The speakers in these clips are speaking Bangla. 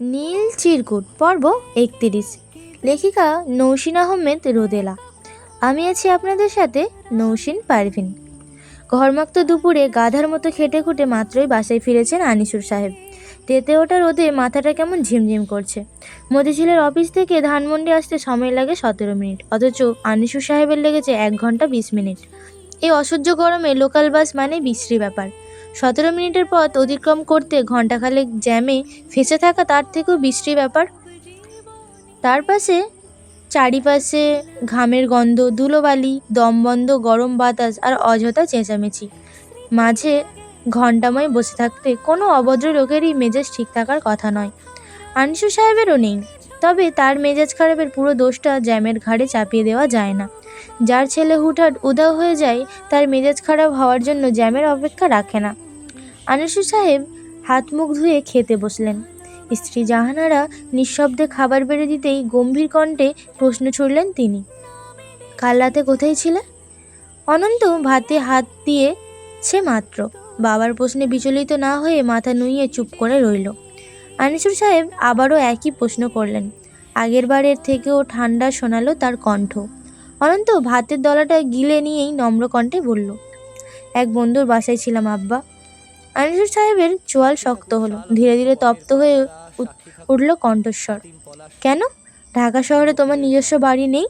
নীল চিরকুট পর্ব একত্রিশ। লেখিকা নৌসিন আহমেদ রোদেলা। আমি আছি আপনাদের সাথে নৌসিন পারভিন। ঘরমাক্ত দুপুরে গাধার মতো খেটে খুঁটে মাত্রই বাসায় ফিরেছেন আনিসুর সাহেব। তেতে ওটা রোদে মাথাটা কেমন ঝিমঝিম করছে। মতিঝিলের অফিস থেকে ধানমন্ডি আসতে সময় লাগে সতেরো মিনিট। অথচ আনিসুর সাহেবের লেগেছে এক ঘণ্টা বিশ মিনিট। এই অসহ্য গরমে লোকাল বাস মানে বিশ্রী ব্যাপার। সতেরো মিনিটের পথ অতিক্রম করতে ঘণ্টাখানেক জ্যামে ফেঁসে থাকা তার থেকেও বিশ্রী ব্যাপার। তার পাশে চারিপাশে ঘামের গন্ধ, ধুলোবালি, দমবন্ধ, গরম বাতাস আর অযথা চেঁচামেচি। মাঝে ঘণ্টাময় বসে থাকতে কোনো অভদ্র লোকেরই মেজাজ ঠিক থাকার কথা নয়। আনিসু সাহেবেরও নেই। তবে তার মেজাজ খারাপের পুরো দোষটা জ্যামের ঘাড়ে চাপিয়ে দেওয়া যায় না। যার ছেলে হুটহাট উদাও হয়ে যায়, তার মেজাজ খারাপ হওয়ার জন্য জ্যামের অপেক্ষা রাখে না। আনিসু সাহেব হাত মুখ ধুয়ে খেতে বসলেন। স্ত্রী জাহানারা নিঃশব্দে খাবার বেড়ে দিতেই গম্ভীর কণ্ঠে প্রশ্ন ছুড়লেন তিনি। কাল রাতে কোথায় ছিলে? অনন্ত ভাতে হাত দিয়ে সে মাত্র। বাবার প্রশ্নে বিচলিত না হয়ে মাথা নুইয়ে চুপ করে রইল। আনিসুর সাহেব আবারও একই প্রশ্ন করলেন। আগের বারের থেকেও ঠান্ডা শোনালো তার কণ্ঠ। অনন্ত ভাতের দলাটা গিলে নিয়েই নম্র কণ্ঠে বলল, এক বন্ধুর বাসায় ছিলাম, আব্বা। আনিসুর সাহেবের চোয়াল শক্ত হলো। ধীরে ধীরে তপ্ত হয়ে উঠল কণ্ঠস্বর। কেন? ঢাকা শহরে তোমার নিজস্ব বাড়ি নেই?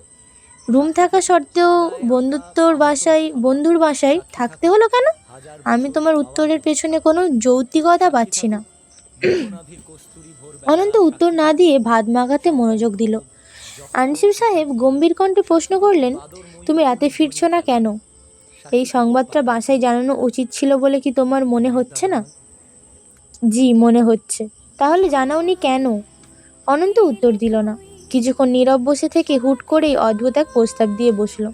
রুম থাকা সত্ত্বেও বন্ধুত্বর বাসায় বন্ধুর বাসায় থাকতে হলো কেন? আমি তোমার উত্তরের পেছনে কোনো যৌক্তিকতা পাচ্ছি না। অনন্ত উত্তর না দিয়ে ভাত মাগাতে মনোযোগ দিল। আনিসুর সাহেব গম্ভীর কণ্ঠে প্রশ্ন করলেন, তুমি রাতে ফিরছো না কেন? এই সংবাদটা বাসায় জানানো উচিত ছিল বলে কি তোমার মনে হচ্ছে না? জি, মনে হচ্ছে। তাহলে জানাওনি কেন? অনন্ত উত্তর দিল না। কিছুক্ষণ নীরব বসে থেকে হুট করেই অদ্ভুত এক প্রস্তাব দিয়ে বসল।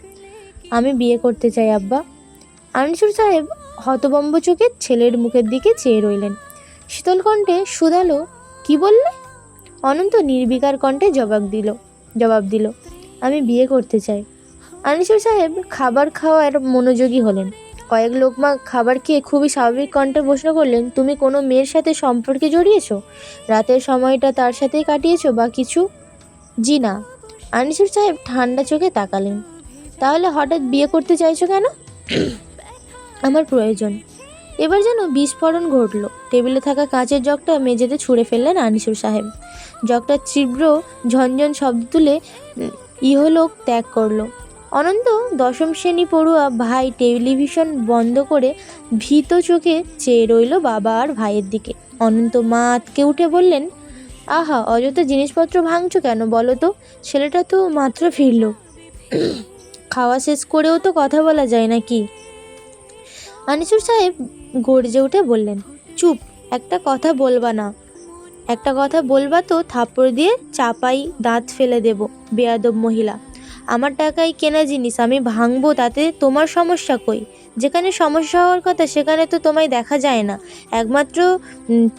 আমি বিয়ে করতে চাই, আব্বা। আনিসুর সাহেব হতবম্ব চোখে ছেলের মুখের দিকে চেয়ে রইলেন। শীতল কণ্ঠে শুধালো কি বললে? অনন্ত নির্বিকার কণ্ঠে জবাব দিল জবাব দিল, আমি বিয়ে করতে চাই। আনিসুর সাহেব খাবার খাওয়ার মনোযোগী হলেন। কয়েক লোকমা খাবার খেয়ে খুবই স্বাভাবিক কণ্ঠে প্রশ্ন করলেন, তুমি কোনো মেয়ের সাথে সম্পর্কে জড়িয়েছো? রাতের সময়টা তার সাথেই কাটিয়েছো বা কিছু? জি না। আনিসুর সাহেব ঠান্ডা চোখে তাকালেন। তাহলে হঠাৎ বিয়ে করতে চাইছো কেন? আমার প্রয়োজন। এবার যেন বিস্ফোরণ ঘটল। টেবিলে থাকা কাঁচের জগটা মেঝেতে ছুঁড়ে ফেললেন আনিসুর সাহেব। জগটা তীব্র ঝনঝন শব্দ তুলে ইহলোক ত্যাগ করল। অনন্ত দশম শ্রেণি পড়ুয়া ভাই টেলিভিশন বন্ধ করে ভীত চোখে চেয়ে রইল বাবা আর ভাইয়ের দিকে। অনন্ত মা আতকে উঠে বললেন, আহা, অযথা জিনিসপত্র ভাঙছো কেন বলো তো? ছেলেটা তো মাত্র ফিরল। খাওয়া শেষ করেও তো কথা বলা যায় না কি? আনিসুর সাহেব গর্জে উঠে বললেন, চুপ, একটা কথা বলবা না। একটা কথা বলবা তো থাপ্পড় দিয়ে চাপাই দাঁত ফেলে দেব, বেয়াদব মহিলা। আমার টাকায় কেনা জিনিস আমি ভাঙবো তাতে তোমার সমস্যা কই? যেখানে সমস্যা হওয়ার কথা সেখানে তো তোমায় দেখা যায় না। একমাত্র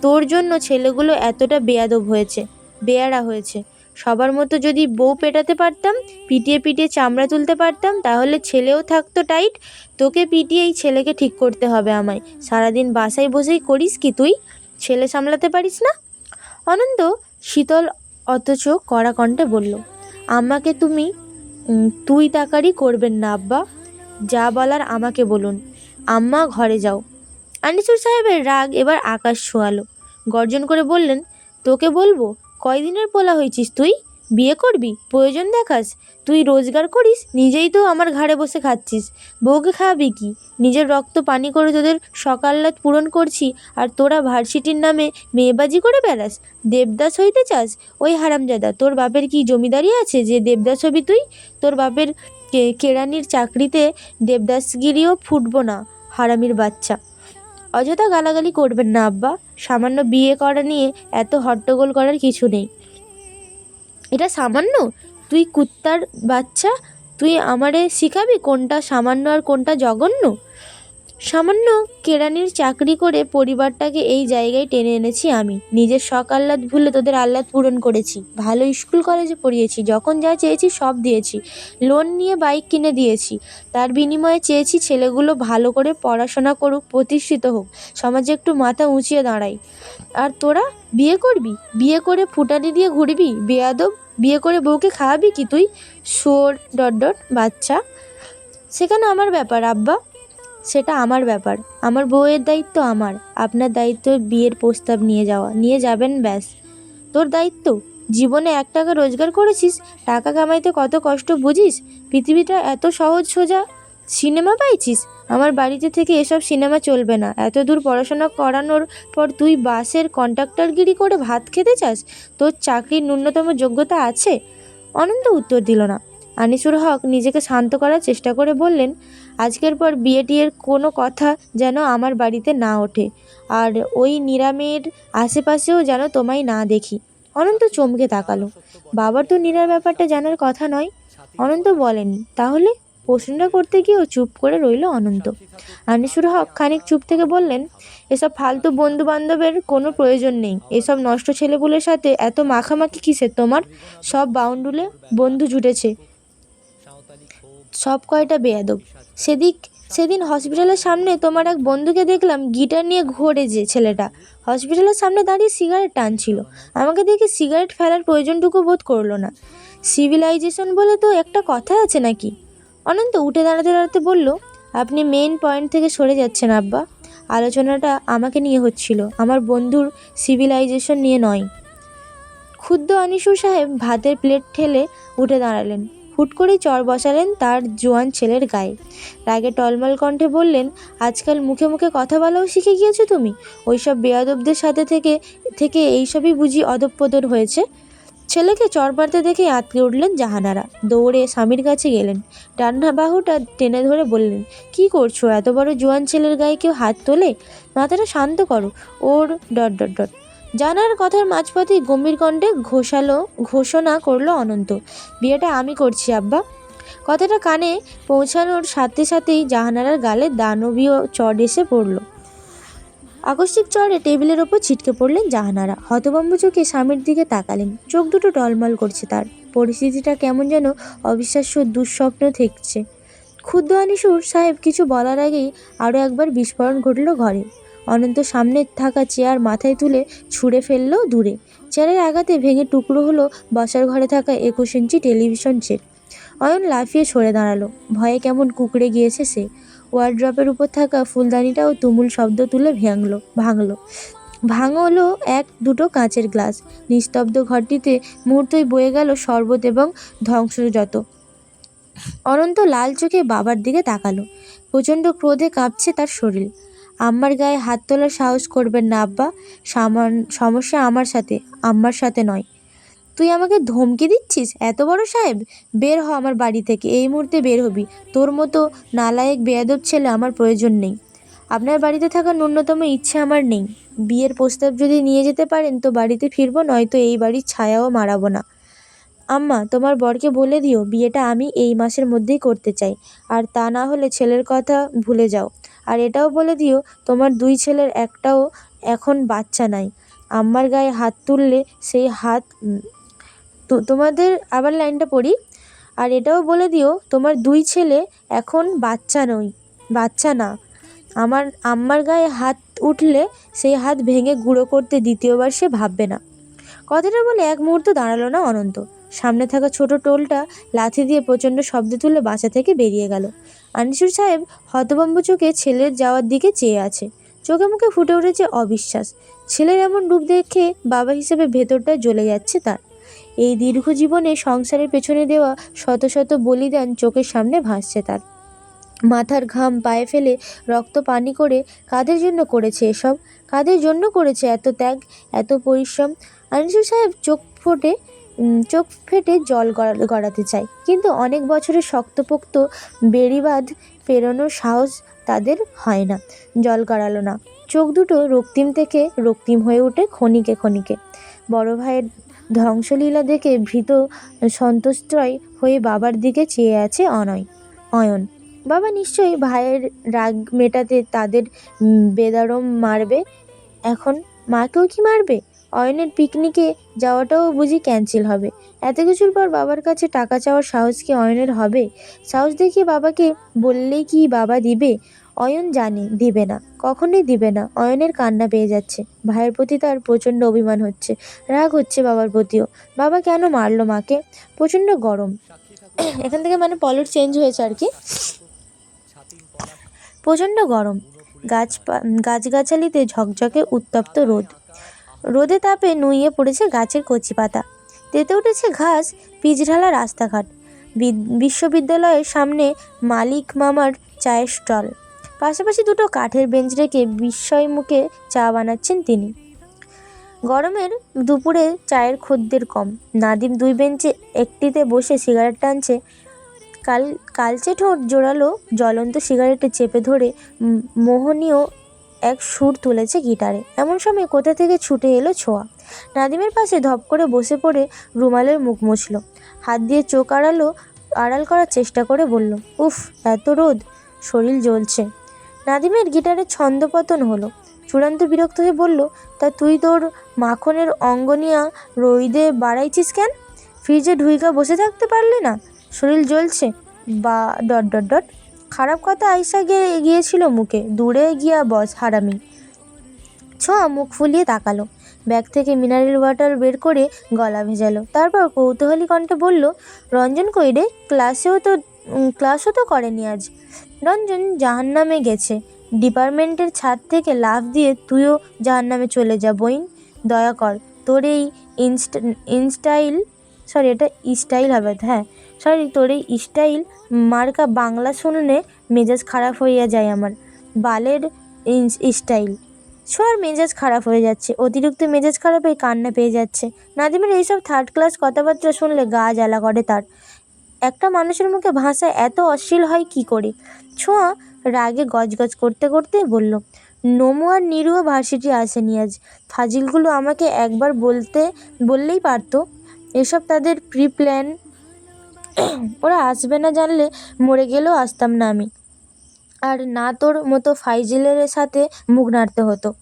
তোর জন্য ছেলেগুলো এতটা বেয়াদব হয়েছে বেয়ারা হয়েছে। সবার মতো যদি বউ পেটাতে পারতাম, পিটিয়ে পিটিয়ে চামড়া তুলতে পারতাম, তাহলে ছেলেও থাকতো টাইট। তোকে পিটিয়ে এই ছেলেকে ঠিক করতে হবে আমায়। সারাদিন বাসায় বসেই করিস কি তুই? ছেলে সামলাতে পারিস না? অনন্ত শীতল অথচ কড়া কণ্ঠে বলল, আমাকে তুমি তুই তাকারি করবেন না, আব্বা। যা বলার আমাকে বলুন। আম্মা, ঘরে যাও। আনিসুর সাহেবের রাগ এবার আকাশ ছোঁয়ালো। গর্জন করে বললেন, তোকে বলব? কয়দিনের পোলা হয়েছিস তুই? বিয়ে করবি? প্রয়োজন দেখাস। তুই রোজগার করিস, নিজেই তো আমার ঘাড়ে বসে খাচ্ছিস। বউকে খাওয়াবি কি? নিজের রক্ত পানি করে তোদের সকাল্লাত পূরণ করছি, আর তোরা ভার্সিটির নামে মেয়েবাজি করে বেড়াস? দেবদাস হইতে চাস? ওই হারামজাদা, তোর বাপের কি জমিদারি আছে যে দেবদাস হবি তুই? তোর বাপের কেরানির চাকরিতে দেবদাসগিরিও ফুটবো না, হারামির বাচ্চা। অযথা গালাগালি করবেন না, আব্বা। সামান্য বিয়ে করা নিয়ে এত হট্টগোল করার কিছু নেই। এটা সামান্য? তুই কুত্তার বাচ্চা? তুই আমারে শিখাবি কোনটা সামান্য আর কোনটা জঘন্য? সামান্য কেরানির চাকরি করে পরিবারটাকে এই জায়গায় টেনে এনেছি আমি। নিজের শখ আহ্লাদ ভুলে তোদের আহ্লাদ পূরণ করেছি। ভালো স্কুল কলেজে পড়িয়েছি, যখন যা চেয়েছি সব দিয়েছি। লোন নিয়ে বাইক কিনে দিয়েছি। তার বিনিময়ে চেয়েছি ছেলেগুলো ভালো করে পড়াশোনা করুক, প্রতিষ্ঠিত হোক। সমাজে একটু মাথা উঁচিয়ে দাঁড়াই। আর তোরা বিয়ে করবি? বিয়ে করে ফুটানি দিয়ে ঘুরবি? বেয়াদব? বিয়ে করে বউকে খাওয়াবি কি তুই? সোর ডট ডট, বাচ্চা। সেখানে আমার ব্যাপার, আব্বা। সেটা আমার ব্যাপার। আমার বউয়ের দায়িত্ব আমার। আপনার দায়িত্ব বিয়ের প্রস্তাব নিয়ে যাওয়া। নিয়ে যাবেন ব্যাস। তোর দায়িত্ব? জীবনে এক টাকা রোজগার করেছিস? টাকা কামাইতে কত কষ্ট বুঝিস? পৃথিবীটা এত সহজ সোজা। সিনেমা পাইছিস? আমার বাড়িতে থেকে এসব সিনেমা চলবে না। এত দূর পড়াশোনা করানোর পর তুই বাসের কন্ট্রাক্টরগিরি করে ভাত খেতে চাস? তোর চাকরির ন্যূনতম যোগ্যতা আছে? অনন্ত উত্তর দিল না। আনিসুর হক নিজেকে শান্ত করার চেষ্টা করে বললেন, আজকের পর বিয়ে টিয়ের কোনো কথা যেন আমার বাড়িতে না ওঠে, আর ওই নিরামের আশেপাশেও যেন তোমায় না দেখি। অনন্ত চমকে তাকালো। বাবার তো নীরার ব্যাপারটা জানার কথা নয়। অনন্ত বলেনি, তাহলে প্রশ্নটা করতে গিয়েও চুপ করে রইল অনন্ত। আনিসুর হক খানিক চুপ থেকে বললেন, এসব ফালতু বন্ধু বান্ধবের কোনো প্রয়োজন নেই। এসব নষ্ট ছেলেগুলোর সাথে এত মাখামাখি কিসের তোমার? সব বাউন্ডুলে বন্ধু জুটেছে। সব কয়টা বেয়াদব। সেদিক, সেদিন হসপিটালের সামনে তোমার এক বন্ধুকে দেখলাম গিটার নিয়ে ঘোরে যে ছেলেটা। হসপিটালের সামনে দাঁড়িয়ে সিগারেট টানছিল। আমাকে দেখে সিগারেট ফেলার প্রয়োজনটুকু বোধ করল না। সিভিলাইজেশন বলে তো একটা কথা আছে নাকি? অনন্ত উঠে দাঁড়াতে দাঁড়াতে বলল, আপনি মেন পয়েন্ট থেকে সরে যাচ্ছেন আব্বা। আলোচনাটা আমাকে নিয়ে হচ্ছিল। আমার বন্ধুর সিভিলাইজেশন নিয়ে নয়। ক্ষুদ্র আনিসুর সাহেব ভাতের প্লেট ঠেলে উঠে দাঁড়ালেন। হুট করেই চর বসালেন তার জোয়ান ছেলের গায়ে। রাগে টলমল কণ্ঠে বললেন, আজকাল মুখে মুখে কথা বলাও শিখে গিয়েছো তুমি? ওইসব বেয়াদবদের সাথে থেকে থেকে এইসবই বুঝি অধঃপতন হয়েছে? ছেলেকে চর পাড়তে দেখে আঁতকে উঠলেন জাহানারা। দৌড়ে স্বামীর কাছে গেলেন। ডান্না বাহুটা টেনে ধরে বললেন, কি করছ? এত বড় জোয়ান ছেলের গায়ে কেউ হাত তোলে? মাথাটা শান্ত করো। ওর ডট ডট ডট। জানার কথার মাঝপথেই গম্ভীর কণ্ঠে ঘোষালো, ঘোষণা করল অনন্ত। বিয়েটা আমি করছি, আব্বা। কথাটা কানে পৌঁছানোর সাথে সাথেই জাহানারার গালে দানবীয় চড় এসে পড়ল। আকস্মিক চড়ে টেবিলের ওপর ছিটকে পড়লেন জাহানারা। হতভম্ব চোখে স্বামীর দিকে তাকালেন। চোখ দুটো টলমল করছে তার। পরিস্থিতিটা কেমন যেন অবিশ্বাস্য দুঃস্বপ্ন থেকছে ক্ষুদ্র আনিসুর সাহেব কিছু বলার আগেই আরও একবার বিস্ফোরণ ঘটল ঘরে। অনন্ত সামনে থাকা চেয়ার মাথায় তুলে ছুঁড়ে ফেলল দূরে। চেয়ারের আঘাতে ভেঙে টুকরো হলো বসার ঘরে থাকা একুশ ইঞ্চি টেলিভিশন সেট। অয়ন লাফিয়ে সরে দাঁড়াল। ভয়ে কেমন কুকড়ে গিয়েছে সে। ওয়ার্ড্রপের উপর থাকা ফুলদানিটাও তুমুল শব্দ তুলে ভাঙলো ভাঙলো। ভাঙলো এক দুটো কাঁচের গ্লাস। নিস্তব্ধ ঘরটিতে মুহূর্তই বয়ে গেল শরবত এবং ধ্বংসযত। অনন্ত লাল চোখে বাবার দিকে তাকালো। প্রচণ্ড ক্রোধে কাঁপছে তার শরীর। আম্মার গায়ে হাত তোলার সাহস করবেন না, আব্বা। সামান, সমস্যা আমার সাথে, আম্মার সাথে নয়। তুই আমাকে ধমকি দিচ্ছিস? এত বড় সাহেব? বের হ আমার বাড়ি থেকে, এই মুহূর্তে বের হবি। তোর মতো নালায়েক, বেয়াদব ছেলে আমার প্রয়োজন নেই। আপনার বাড়িতে থাকার ন্যূনতম ইচ্ছে আমার নেই। বিয়ের প্রস্তাব যদি নিয়ে যেতে পারেন, তো বাড়িতে ফিরবো, নয়তো এই বাড়ির ছায়াও মারাবো না। আম্মা, তোমার বরকে বলে দিও, বিয়েটা আমি এই মাসের মধ্যেই করতে চাই। আর তা না হলে ছেলের কথা ভুলে যাও। আর এটাও বলে দিও, তোমার দুই ছেলের একটাও এখন বাচ্চা নাই। আম্মার গায়ে হাত তুললে সেই হাত তো তোমাদের আবার লাইনটা পড়ি। আর এটাও বলে দিও, তোমার দুই ছেলে এখন বাচ্চা নই, বাচ্চা না। আমার আম্মার গায়ে হাত উঠলে সেই হাত ভেঙে গুঁড়ো করতে দ্বিতীয়বার সে ভাববে না। কথাটা বলে এক মুহূর্ত দাঁড়াল না অনন্ত। সামনে থাকা ছোট টোলটা লাথি দিয়ে প্রচণ্ড শব্দ তুলে বাসা থেকে বেরিয়ে গেল। আনিসুর সাহেব হতভম্ব চোখে ছেলের যাওয়ার দিকে চেয়ে আছে। চোখে মুখে ফুটে উঠেছে অবিশ্বাস। ছেলের এমন রূপ দেখে বাবা হিসেবে ভেতরটা জ্বলে যাচ্ছে তার। এই দীর্ঘ জীবনে সংসারের পেছনে দেওয়া শত শত বলিদান চোখের সামনে ভাসছে তার। মাথার ঘাম পায়ে ফেলে রক্ত পানি করে কাদের জন্য করেছে এসব? কাদের জন্য করেছে এত ত্যাগ, এত পরিশ্রম? আনিসুর সাহেব চোখ ফোটে চোখ ফেটে জল গড়া- গড়াতে চায়। কিন্তু অনেক বছরের শক্তপোক্ত বেড়িবাঁধ পেরোনোর সাহস তাদের হয় না। জল গড়ালো না। চোখ দুটো রক্তিম থেকে রক্তিম হয়ে ওঠে ক্ষণিকে ক্ষণিকে। বড় ভাইয়ের ধ্বংসলীলা দেখে ভীত সন্তুষ্টয় হয়ে বাবার দিকে চেয়ে আছে অনয় অয়ন। বাবা নিশ্চয়ই ভাইয়ের রাগ মেটাতে তাদের বেদারম মারবে। এখন মাকেও কি মারবে? অয়নের পিকনিকে যাওয়াটাও বুঝি ক্যান্সেল হবে। এত কিছুর পর বাবার কাছে টাকা চাওয়ার সাহস কি অয়নের হবে? সাহস দেখিয়ে বাবাকে বললেই কি বাবা দিবে? অয়ন জানে, দিবে না, কখনোই দিবে না। অয়নের কান্না পেয়ে যাচ্ছে। ভাইয়ের প্রতি তার প্রচণ্ড অভিমান হচ্ছে, রাগ হচ্ছে বাবার প্রতিও। বাবা কেন মারলো মাকে? প্রচণ্ড গরম। এখান থেকে মানে পলট চেঞ্জ হয়েছে আর কি। প্রচণ্ড গরম। গাছ গাছগাছালিতে ঝকঝকে উত্তপ্ত রোদ। রোদে তাপে নুইয়ে পড়েছে গাছের কচি পাতা। তেতে উঠেছে ঘাস পিচঢালা রাস্তাঘাট। বিদ- বিশ্ববিদ্যালয়ের সামনে মালিক মামার চায়ের স্টল। পাশাপাশি দুটো কাঠের বেঞ্চ রেখে বিস্ময় মুখে চা বানাচ্ছেন তিনি। গরমের দুপুরে চায়ের খদ্দের কম। নাদিম দুই বেঞ্চে একটিতে বসে সিগারেট টানছে। কাল, কালচে ঠোঁট জোরালো জ্বলন্ত সিগারেটে চেপে ধরে মোহনীয় এক সুর তুলেছে গিটারে। এমন সময় কোথা থেকে ছুটে এলো ছোঁয়া। নাদিমের পাশে ধপ করে বসে পড়ে রুমালের মুখ মুছল। হাত দিয়ে চোখ আড়ালো, আড়াল করার চেষ্টা করে বলল, উফ, এত রোদ, শরীর জ্বলছে। নাদিমের গিটারে ছন্দপতন হলো। চূড়ান্ত বিরক্ত হয়ে বলল, তা তুই তোর মাখনের অঙ্গ অঙ্গনিয়া রইদে বাড়াইছিস কেন? ফ্রিজে ঢুইকা বসে থাকতে পারলি না? শরীর জ্বলছে? বা ডট ডট ডট খারাপ কথা আইসা গিয়ে গিয়েছিল মুখে। দূরে গিয়া বস, হারামি। ছোঁয়া মুখ ফুলিয়ে তাকালো। ব্যাগ থেকে মিনারেল ওয়াটার বের করে গলা ভেজালো। তারপর কৌতূহলী কণ্ঠে বলল, রঞ্জন কইরে ক্লাসেও তো ক্লাসও তো করেনি আজ। রঞ্জন জাহান্নামে গেছে। ডিপার্টমেন্টের ছাদ থেকে লাফ দিয়ে তুইও জাহান্নামে চলে যা বইন। দয়া কর, তোর এই ইনস্টা, ইনস্টাইল, সরি, এটা স্টাইল হবে হ্যাঁ সরি, তোর এই স্টাইল মার্কা বাংলা শুনলে মেজাজ খারাপ হইয়া যায় আমার। বালের স্টাইল ছোঁয়ার মেজাজ খারাপ হয়ে যাচ্ছে। অতিরিক্ত মেজাজ খারাপে কান্না পেয়ে যাচ্ছে। নাদিমের এইসব থার্ড ক্লাস কথাবার্তা শুনলে গা জ্বালা করে তার। একটা মানুষের মুখে ভাষা এত অশ্লীল হয় কি করে? ছোঁয়া রাগে গজগজ করতে করতে বলল, নমু আর নিরুও ভার্সিটি আসেনি আজ। ফাজিলগুলো আমাকে একবার বলতে, বললেই পারতো। এসব তাদের প্রি প্ল্যান ওরা আসবে না জানলে মরে গেলেও আসতাম না আমি। আর না তোর মতো ফাইজিলের সাথে মুখ নাড়তে হতো।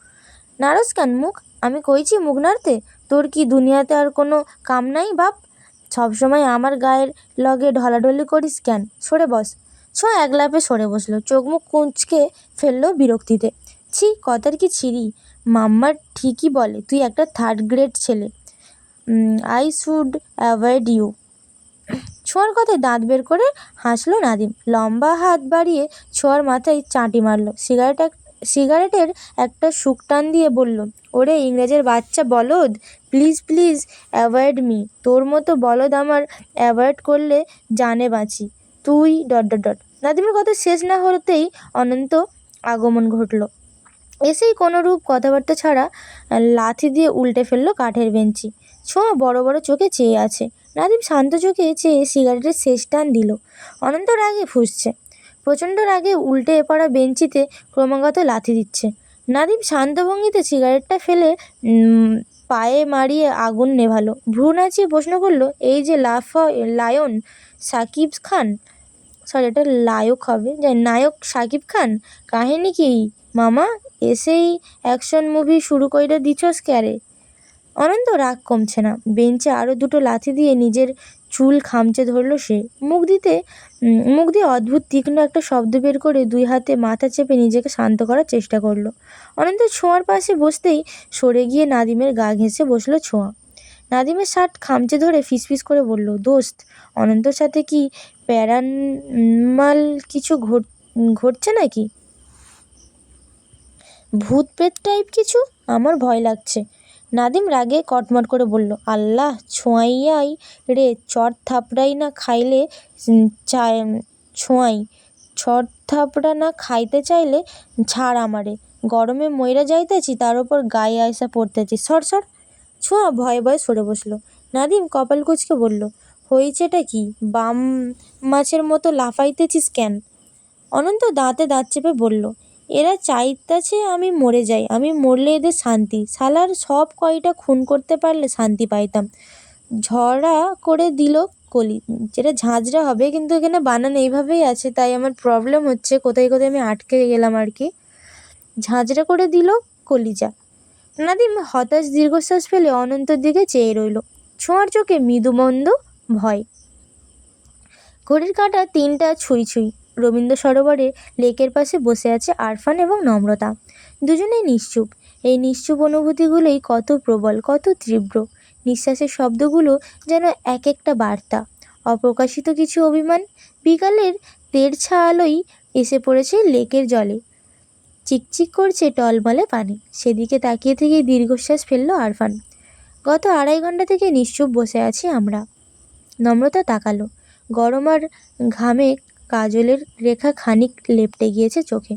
নারস কেন মুখ? আমি কইছি মুখ নাড়তে? তোর কি দুনিয়াতে আর কোনো কাম নাই বাপ? সবসময় আমার গায়ের লগে ঢলাঢলি করিস কেন? সরে বস। ছ, এক লাফে সরে বসল। চোখ মুখ কুঁচকে ফেলল বিরক্তিতে। ছি, কথার কি ছিরি? মাম্মার ঠিকই বলে, তুই একটা থার্ড গ্রেড ছেলে। আই শুড অ্যাভয়েড ইউ ছোঁয়ার কথায় দাঁত বের করে হাসলো নাদিম। লম্বা হাত বাড়িয়ে ছোঁয়ার মাথায় চাঁটি মারলো। সিগারেট এক সিগারেটের একটা শুক টান দিয়ে বলল, ওরে ইংরেজের বাচ্চা বলদ প্লিজ প্লিজ অ্যাভয়েড মি তোর মতো বলদ আমার অ্যাভয়েড করলে জানে বাঁচি। তুই ডট ডট ডট। নাদিমের কথা শেষ না হতেই অনন্ত আগমন ঘটলো। এসেই কোনোরূপ কথাবার্তা ছাড়া লাথি দিয়ে উল্টে ফেলল কাঠের বেঞ্চি। ছোঁয়া বড় বড় চোখে চেয়ে আছে। নাদিম শান্ত চোখে চেয়ে সিগারেটের শেষ টান দিল। অনন্ত রাগে ফুঁসছে। প্রচণ্ড রাগে উল্টে পড়া বেঞ্চিতে ক্রমাগত লাথি দিচ্ছে। নাদিম শান্ত ভঙ্গিতে সিগারেটটা ফেলে পায়ে মারিয়ে আগুন নেভালো। ভ্রু নাচিয়ে প্রশ্ন করল, এই যে লাফ, লায়ন সাকিব খান? সরি, এটা লায়ক হবে। যে নায়ক সাকিব খান? কাহিনী কি? মামা, এসেই অ্যাকশন মুভি শুরু কইরা দিছস ক্যারে? অনন্ত রাগ কমছে না। বেঞ্চে আরও দুটো লাথি দিয়ে নিজের চুল খামচে ধরল সে। মুখ দিতে মুখ দিয়ে অদ্ভুত তীক্ষ্ণ একটা শব্দ বের করে দুই হাতে মাথা চেপে নিজেকে শান্ত করার চেষ্টা করল। অনন্ত ছোঁয়ার পাশে বসতেই সরে গিয়ে নাদিমের গা ঘেঁষে বসল ছোঁয়া। নাদিমের শার্ট খামচে ধরে ফিসফিস করে বলল, দোস্ত, অনন্তর সাথে কি প্যারানমাল কিছু ঘট, ঘটছে নাকি? ভূত প্রেত টাইপ কিছু? আমার ভয় লাগছে। নাদিম রাগে কটমট করে বলল, আল্লাহ, ছোঁয়াইয়াই রে, চট থাপড়াই না খাইলে চায় ছোঁয়াই ছট থাপড়া না খাইতে চাইলে ছাড় আমারে। গরমে মইরা যাইতেছি, তার উপর গায়ে আয়সা পড়তেছি। সর সর। ছোঁয়া ভয়ে ভয়ে সরে বসল। নাদিম কপাল কুচকে বলল হয়েছেটা কি? বাম মাছের মতো লাফাইতেছিস কেন? অনন্ত দাঁতে দাঁত চেপে বলল এরা চাইতাছে আমি মরে যাই, আমি মরলে এদের শান্তি। শালার সব কয়টা খুন করতে পারলে শান্তি পাইতাম। ঝড়া করে দিল কলি। যেটা ঝাঁঝরা হবে কিন্তু এখানে বানান এইভাবেই আছে, তাই আমার প্রবলেম হচ্ছে কোথায় কোথায় আমি আটকে গেলাম আর কি। ঝাঁঝরা করে দিল কলিজা। নাদিম হতাশ দীর্ঘশ্বাস ফেলে অনন্তর দিকে চেয়ে রইল। ছোঁয়ার চোখে মৃদুমন্দ ভয়। ঘড়ির কাঁটা তিনটা ছুঁই ছুঁই। রবীন্দ্র সরোবরে লেকের পাশে বসে আছে আরফান এবং নম্রতা। দুজনেই নিশ্চুপ। এই নিশ্চুপ অনুভূতিগুলোই কত প্রবল, কত তীব্র। নিঃশ্বাসের শব্দগুলো যেন এক একটা বার্তা। অপ্রকাশিত কিছু অভিমান বিকালের তেরছা আলোই এসে পড়েছে লেকের জলে। চিকচিক করছে টলমলে পানি। সেদিকে তাকিয়ে থেকেই দীর্ঘশ্বাস ফেলল আরফান। গত আড়াই ঘণ্টা থেকে নিশ্চুপ বসে আছি আমরা। নম্রতা তাকালো। গরম আর ঘামে কাজলের রেখা খানিক লেপটে গিয়েছে চোখে।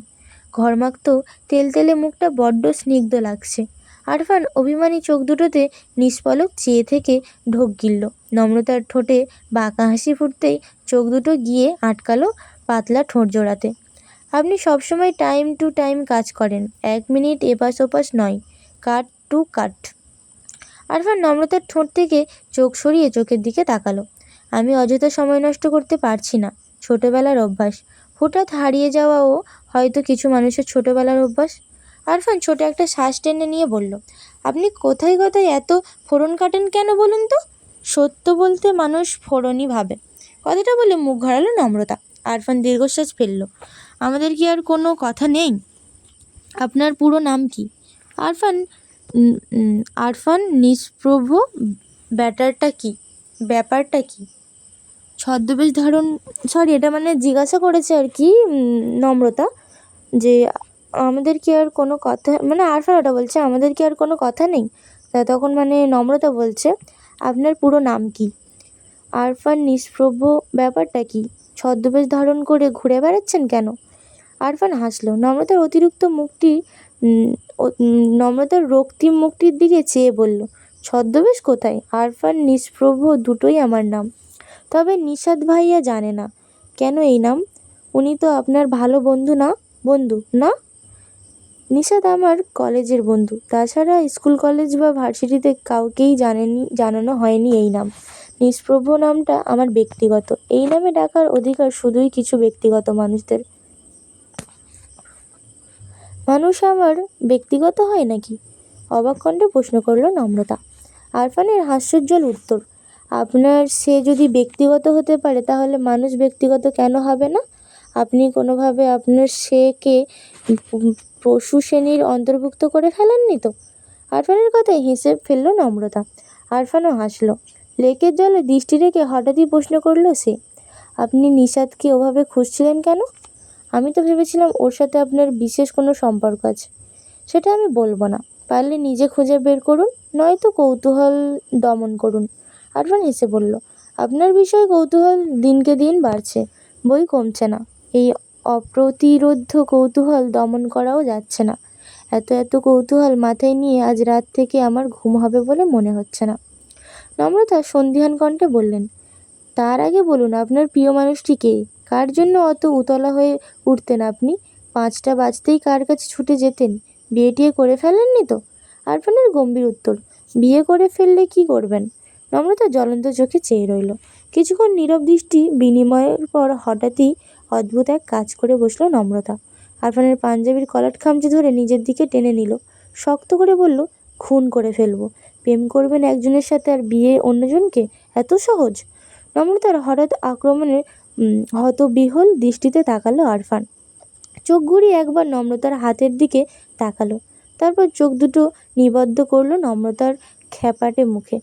ঘরমাক্ত, তেলতেলে মুখটা বড্ড স্নিগ্ধ লাগছে। আরফান অভিমানী চোখ দুটোতে নিষ্পলক চেয়ে থেকে ঢোক গিলল। নম্রতার ঠোঁটে বাঁকা হাসি ফুটতেই চোখ দুটো গিয়ে আটকালো পাতলা ঠোঁট জোড়াতে। আপনি সবসময় টাইম টু টাইম কাজ করেন, এক মিনিট এপাশ ওপাশ নয়, কাট টু কাট। আরফান নম্রতার ঠোঁট থেকে চোখ সরিয়ে চোখের দিকে তাকালো। আমি অযথা সময় নষ্ট করতে পারছি না। ছোটোবেলার অভ্যাস। হঠাৎ হারিয়ে যাওয়াও হয়তো কিছু মানুষের ছোটোবেলার অভ্যাস। আরফান ছোট একটা শ্বাস টেনে নিয়ে বলল, আপনি কোথায় কোথায় এত ফোড়ন কাটেন কেন বলুন তো? সত্য বলতে মানুষ ফোড়নই ভাবে। কথাটা বলে মুখ ঘোরালো নম্রতা। আরফান দীর্ঘশ্বাস ফেলল, আমাদের কি আর কোনো কথা নেই? আপনার পুরো নাম কি? আরফান আরফান নিষ্প্রভ ব্যাটারটা কি? ব্যাপারটা কি? ছদ্মবেশ ধারণ সরি এটা মানে জিজ্ঞাসা করেছে আর কি নম্রতা, যে আমাদের কি আর কোনো কথা মানে আরফান ওটা বলছে, আমাদের কি আর কোনো কথা নেই? তা তখন মানে নম্রতা বলছে, আপনার পুরো নাম কি? আরফান নিষ্প্রভ ব্যাপারটা কি? ছদ্মবেশ ধারণ করে ঘুরে বেড়াচ্ছেন কেন? আরফান হাসলো, নম্রতার অতিরিক্ত মুখটি নম্রতার রক্তিম মুখটির দিকে চেয়ে বলল, ছদ্মবেশ কোথায়? আরফান নিষ্প্রভ দুটোই আমার নাম। তবে নিষাদ ভাইয়া জানে না। কেন এই নাম? উনি তো আপনার ভালো বন্ধু না? বন্ধু, না? নিষাদ আমার কলেজের বন্ধু। তাছাড়া স্কুল, কলেজ বা ভার্সিটিতে কাউকেই জানেনি, জানানো হয়নি এই নাম। নিষ্প্রভ নামটা আমার ব্যক্তিগত। এই নামে ডাকার অধিকার শুধুই কিছু ব্যক্তিগত মানুষদের। মানুষ আমার ব্যক্তিগত হয় নাকি? অবাক কণ্ঠে প্রশ্ন করল নম্রতা। আরফানের হাস্যোজ্জ্বল উত্তর আপনার সে যদি ব্যক্তিগত হতে পারে, তাহলে মানুষ ব্যক্তিগত কেন হবে না? আপনি কোনোভাবে আপনার সেকে পশু শ্রেণির অন্তর্ভুক্ত করে ফেলেননি তো? আরফানের কথায় হেসে ফেলল নম্রতা। আরফানও হাসলো। লেকের জলে দৃষ্টি রেখে হঠাৎই প্রশ্ন করল সে, আপনি নিষাদকে ওভাবে খুঁজছিলেন কেন? আমি তো ভেবেছিলাম ওর সাথে আপনার বিশেষ কোনো সম্পর্ক আছে। সেটা আমি বলব না। পারলে নিজে খুঁজে বের করুন, নয়তো কৌতূহল দমন করুন। আরফান হেসে বলল, আপনার বিষয়ে কৌতূহল দিনকে দিন বাড়ছে, বই কমছে না। এই অপ্রতিরোধ্য কৌতূহল দমন করাও যাচ্ছে না। এত এত কৌতূহল মাথায় নিয়ে আজ রাত থেকে আমার ঘুম হবে বলে মনে হচ্ছে না। নম্রতা সন্ধিহান কণ্ঠে বললেন, তার আগে বলুন, আপনার প্রিয় মানুষটি কে? কার জন্য অত উতলা হয়ে উঠতেন আপনি? পাঁচটা বাজতেই কার কাছে ছুটে যেতেন? বিয়ে টিয়ে করে ফেলেননি তো? আরফানের গম্ভীর উত্তর, বিয়ে করে ফেললে কি করবেন? নম্রতা জ্বলন্ত চোখে চেয়ে রইল। কিছুক্ষণ নীরব দৃষ্টি বিনিময়ের পর হঠাৎই অদ্ভুত এক কাজ করে বসল নম্রতা। আরফানের পাঞ্জাবির কলার খামচে ধরে নিজের দিকে টেনে নিল। শক্ত করে বলল খুন করে ফেলব। প্রেম করবেন একজনের সাথে আর বিয়ে অন্যজনকে? এত সহজ? নম্রতার হঠাৎ আক্রমণে উম, হতবিহ্বল দৃষ্টিতে তাকালো আরফান। চোখ ঘুরিয়ে একবার নম্রতার হাতের দিকে তাকালো। তারপর চোখ দুটো নিবদ্ধ করল নম্রতার খ্যাপাটে মুখে।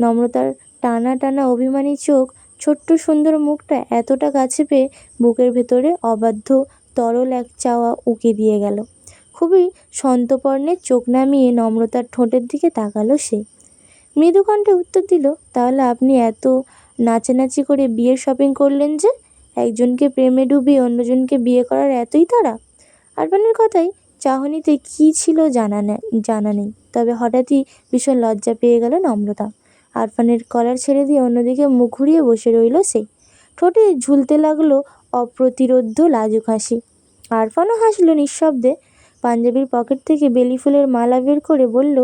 নম্রতার টানা টানা অভিমানী চোখ, ছোট্ট সুন্দর মুখটা এতটা কাছে পেয়ে বুকের ভেতরে অবাধ্য, তরল এক চাওয়া উকি দিয়ে গেল। খুবই সন্তপর্ণে চোখ নামিয়ে নম্রতার ঠোঁটের দিকে তাকালো সে। মৃদু কণ্ঠে উত্তর দিল, তাহলে আপনি এত নাচানাচি করে বিয়ের শপিং করলেন যে? একজনকে প্রেমে ডুবিয়ে অন্যজনকে বিয়ে করার এতই তাড়া? আরবানের কথাই চাহনিতে কী ছিল জানা জানা নেই। তবে হঠাৎই ভীষণ লজ্জা পেয়ে গেল নম্রতা। আরফানের কলার ছেড়ে দিয়ে অন্যদিকে মুখ ঘুরিয়ে বসে রইল সে। ঠোঁটে ঝুলতে লাগল অপ্রতিরোধ্য লাজুক হাসি। আরফানও হাসল নিঃশব্দে। পাঞ্জাবির পকেট থেকে বেলি ফুলের মালা বের করে বলল,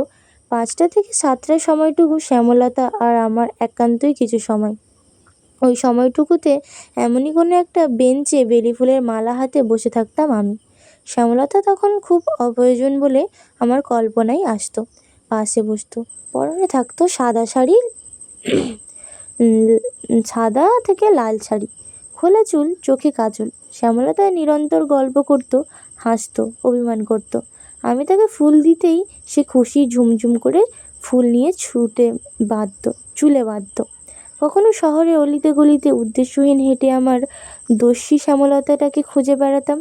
পাঁচটা থেকে সাতটার সময়টুকু শ্যামলতা আর আমার একান্তই কিছু সময়। ওই সময়টুকুতে এমনই কোনো একটা বেঞ্চে বেলি ফুলের মালা হাতে বসে থাকতাম আমি। শ্যামলতা তখন খুব অপ্রয়োজন বলে আমার কল্পনায় আসতো। পাশে বসতো। পরনে থাকতো সাদা শাড়ি সাদা থেকে লাল শাড়ি, খোলা চুল, চোখে কাজল। শ্যামলতা নিরন্তর গল্প করতো, হাসতো, অভিমান করতো। আমি তাকে ফুল দিতেই সে খুশি ঝুমঝুম করে ফুল নিয়ে ছুটে বাঁধত, চুলে বাঁধত। কখনো শহরে অলিতে গলিতে উদ্দেশ্যহীন হেঁটে আমার দস্যি শ্যামলতাটাকে খুঁজে বেড়াতাম।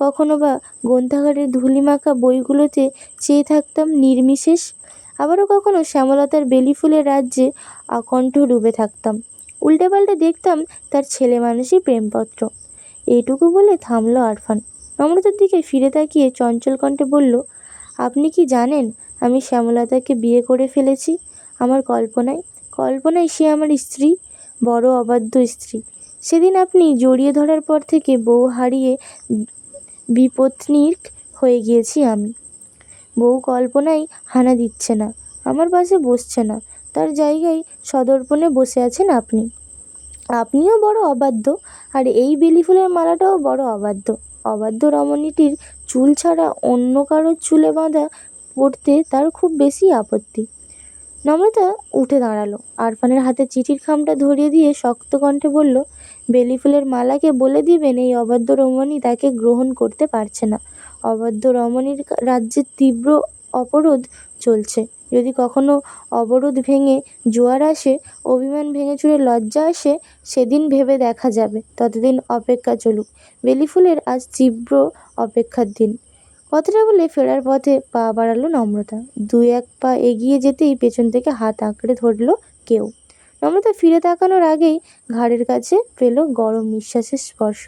কখনো বা গ্রন্থাগারের ধুলিমাখা বইগুলোতে চেয়ে থাকতাম নির্বিশেষ আবারও কখনো শ্যামলতার বেলি ফুলের রাজ্যে আকণ্ঠ ডুবে থাকতাম। উল্টে পাল্টে দেখতাম তার ছেলে মানুষই প্রেমপত্র। এইটুকু বলে থামলো আরফান। নম্রতার দিকে ফিরে তাকিয়ে চঞ্চল কণ্ঠে বলল, আপনি কি জানেন আমি শ্যামলতাকে বিয়ে করে ফেলেছি? আমার কল্পনায় কল্পনায় সে আমার স্ত্রী, বড় অবাধ্য স্ত্রী। সেদিন আপনি জড়িয়ে ধরার পর থেকে বউ হারিয়ে বিপত্নীক হয়ে গিয়েছি আমি। বউ কল্পনায় হানা দিচ্ছে না, আমার পাশে বসছে না, তার জায়গায় সদর্পণে বসে আছেন আপনি। আপনিও বড় অবাধ্য, আর এই বেলি ফুলের মালাটাও বড় অবাধ্য। অবাধ্য রমণীটির চুল ছাড়া অন্য কারোর চুলে বাঁধা পড়তে তার খুব বেশি আপত্তি। নম্রতা উঠে দাঁড়াল, আরফানের হাতে চিঠির খামটা ধরিয়ে দিয়ে শক্ত কণ্ঠে বলল, বেলি ফুলের মালাকে বলে দিবেন, এই অবাধ্য রমণী তাকে গ্রহণ করতে পারছে না। অবাধ্য রমণীর রাজ্যে তীব্র অবরোধ চলছে। যদি কখনো অবরোধ ভেঙে জোয়ার আসে, অভিমান ভেঙে চুরে লজ্জা আসে, সেদিন ভেবে দেখা যাবে। ততদিন অপেক্ষা চলুক। বেলি ফুলের আজ তীব্র অপেক্ষার দিন। কথাটা বলে ফেরার পথে পা বাড়ালো নম্রতা। দুই এক পা এগিয়ে যেতেই পেছন থেকে হাত আঁকড়ে ধরলো কেউ। নম্রতা ফিরে তাকানোর আগেই ঘাড়ের কাছে পেল গরম নিঃশ্বাসের স্পর্শ।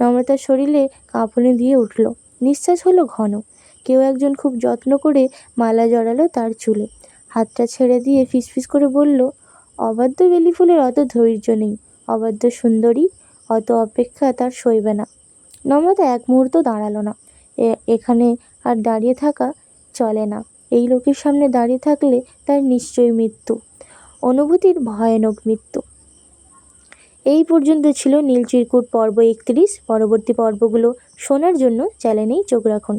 নম্রতার শরীরে কাঁপুনি দিয়ে উঠল। নিঃশ্বাস হলো ঘন। কেউ একজন খুব যত্ন করে মালা জড়ালো তার চুলে। হাতটা ছেড়ে দিয়ে ফিসফিস করে বলল, অবাধ্য বেলি ফুলের অত ধৈর্য নেই। অবাধ্য সুন্দরী, অত অপেক্ষা তার সইবে না নম্রতা এক মুহূর্ত দাঁড়াল না। এখানে আর দাঁড়িয়ে থাকা চলে না। এই লোকের সামনে দাঁড়িয়ে থাকলে তার নিশ্চয়ই মৃত্যু। অনুভূতির ভয়ানক মৃত্যু। এই পর্যন্ত ছিল নীলচিরকুট পর্ব একত্রিশ। পরবর্তী পর্বগুলো শোনার জন্য চ্যানেলেই চোখ রাখুন।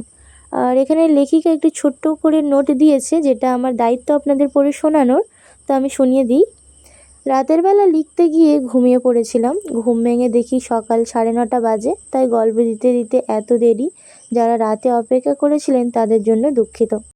আর এখানে লেখিকা একটি ছোট্ট করে নোট দিয়েছে, যেটা আমার দায়িত্ব আপনাদের পড়ে শোনানোর। তো আমি শুনিয়ে দিই। রাতের বেলা লিখতে গিয়ে ঘুমিয়ে পড়েছিলাম। ঘুম ভেঙে দেখি সকাল সাড়ে নটা বাজে, তাই গল্প দিতে দিতে এত দেরি। যারা রাতে অপেক্ষা করেছিলেন তাদের জন্য দুঃখিত।